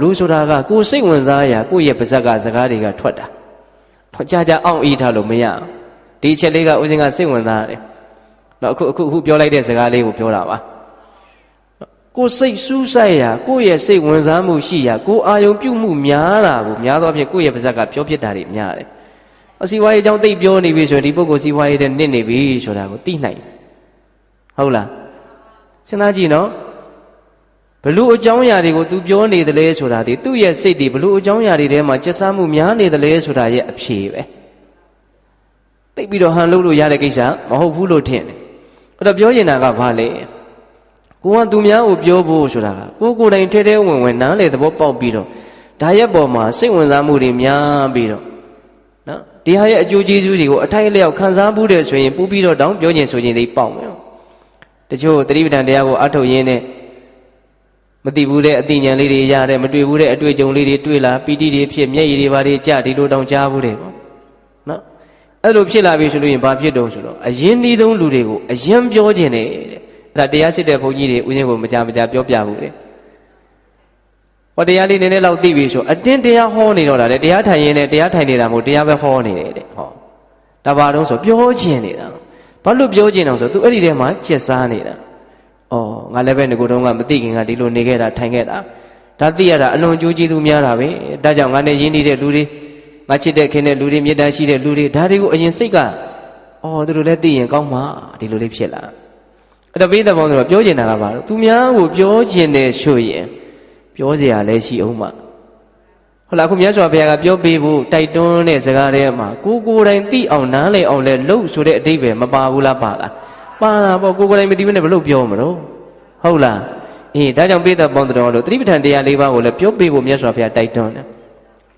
လူဆိုတာကကိုယ်စိတ်ဝင်စားရာကိုယ့်ရဲ့ပါဇက်ကစကားတွေကထွက်တာတော့ကြာကြာအောင်အေးထားလို့မရအောင်ဒီအချက်လေးကဦးဇင်းကစိတ်ဝင်စားတယ်တော့အခုအခုအခုပြောလိုက်တဲ့စကားလေးကိုပြောတာပါကိုယ်စိတ်စူးစိုက်ရာကိုယ့်ရဲ့စိတ်ဝင်စားမှုရှိရာကိုယ်အာယုံပြုမှုများတာကိုများသောအားဖြင့်ကိုယ့်ရဲ့ပါဇက်ကပြောပြတာတွေများတယ်အစီဝါရေးအကြောင်းသိပ်ပြောနေပြီဆိုရင်ဒီပုဂ္ဂိုလ်စီဝါရေးတဲ့နစ်နေပြီဆိုတာကိုသိနိုင်တယ်ဟုတ်လားစဉ်းစားကြည့်နော် ဘလို့အကြောင်းအရာတွေကို तू ပြောနေတယ်လဲဆိုတာဒီသူ့ရဲ့စိတ်တွေဘလို့အကြောင်းအရာတွေထဲမှာကျက်စားမှုများနေတယ်လဲဆိုတာရဲ့အဖြေပဲသိပ်ပြီးတော့ဟန်လို့လို့ရတဲ့ကိစ္စမဟုတ်ဘူးလို့ထင်တယ်အဲ့တော့ပြောနေတာကဘာလဲကိုကသူများကိုပြောဖို့ဆိုတာကကိုကိုယ်တိုင်ထဲထဲဝင်ဝင်နားလေသဘောပေါက်ပြီးတော့ဒါရဲ့ပေါ်မှာစိတ်ဝင်စားမှုတွေများပြီးတော့နော်ဒီဟာရဲ့အကျိုးကျေးဇူးတွေကိုအထိုက်အလျောက်ခံစားမှုတယ်ဆိုရင်ပူပြီးတော့တောင်းပြောခြင်းဆိုခြင်းတွေပေါက်မယ်တချို့သတိပဋ္ဌာန်တရားကိုအထုတ်ရင်းနဲ့ မသိဘူးတဲ့အသိဉာဏ်လေးတွေရတယ်မတွေ့ဘူးတဲ့အတွေ့အကြုံလေးတွေတွေ့လာပီတိတွေဖြစ်မျက်ရည်တွေပါတွေကြဒီလိုတောင်ကြားဘူးတယ်ပေါ့နော်အဲ့လိုဖြစ်လာပြီဆိုလို့ရင်ဘာဖြစ်တုံးဆိုတော့အရင်ဤဆုံးလူတွေကိုအရင်ပြောခြင်းတယ်တဲ့အဲ့ဒါတရားစစ်တဲ့ဘုန်းကြီးတွေဥစဉ်ကိုမကြမကြပြောပြဘူးတဲ့ဟောတရားလေးနည်းနည်းလောက်သိပြီဆိုအတင်းတရားဟောနေတော့တာတဲ့တရားထိုင်ရင်းနဲ့တရားထိုင်နေတာမဟုတ်တရားပဲဟောနေတယ်တဲ့ဟောဒါပါတော့ဆိုပြောခြင်းနေတာဘာလို့ပြောခြင်းအောင်ဆို तू အဲ့ဒီထဲမှာကျက်စားနေတာ ဩငါလည်းပဲငကိုတုံးကမသိခင်ကဒီလိုနေခဲ့တာထိုင်ခဲ့တာဒါသိရတာအလွန်ကြိုးကျေးဇူးများတာပဲဒါကြောင့်ငါနဲ့ရင်းနေတဲ့လူတွေငါချစ်တဲ့ခင်တဲ့လူတွေမေတ္တာရှိတဲ့လူတွေဒါတွေကိုအရင်စိတ်ကဩသူတို့လည်းသိရင်ကောင်းမှာဒီလိုလေးဖြစ်လာအဲ့တော့ပိဋကပေါင်းဆိုတော့ပြောကျင်တာကဘာလို့သူများကိုပြောကျင်တယ်ဆိုရင်ပြောเสียရလဲရှိအောင်မှာဟုတ်လားအခုမြတ်စွာဘုရားကပြောပေးဖို့တိုက်တွန်းတဲ့စကားတွေမှာကိုကိုယ်တိုင်သိအောင်နားလည်အောင်လဲလှုပ်ဆိုတဲ့အတိတ်ပဲမပါဘူးလားပါလား ပါတာပေါ့ကိုကိုယ်တိုင်မသိဘဲနဲ့ဘလို့ပြောမလို့ဟုတ်လားအေးဒါကြောင့်ပိဋကပေါင်းတော်လို့သတိပဋ္ဌာန်တရား၄ပါးကိုလည်းပြောပေးဖို့မြတ်စွာဘုရားတိုက်တွန်းတယ်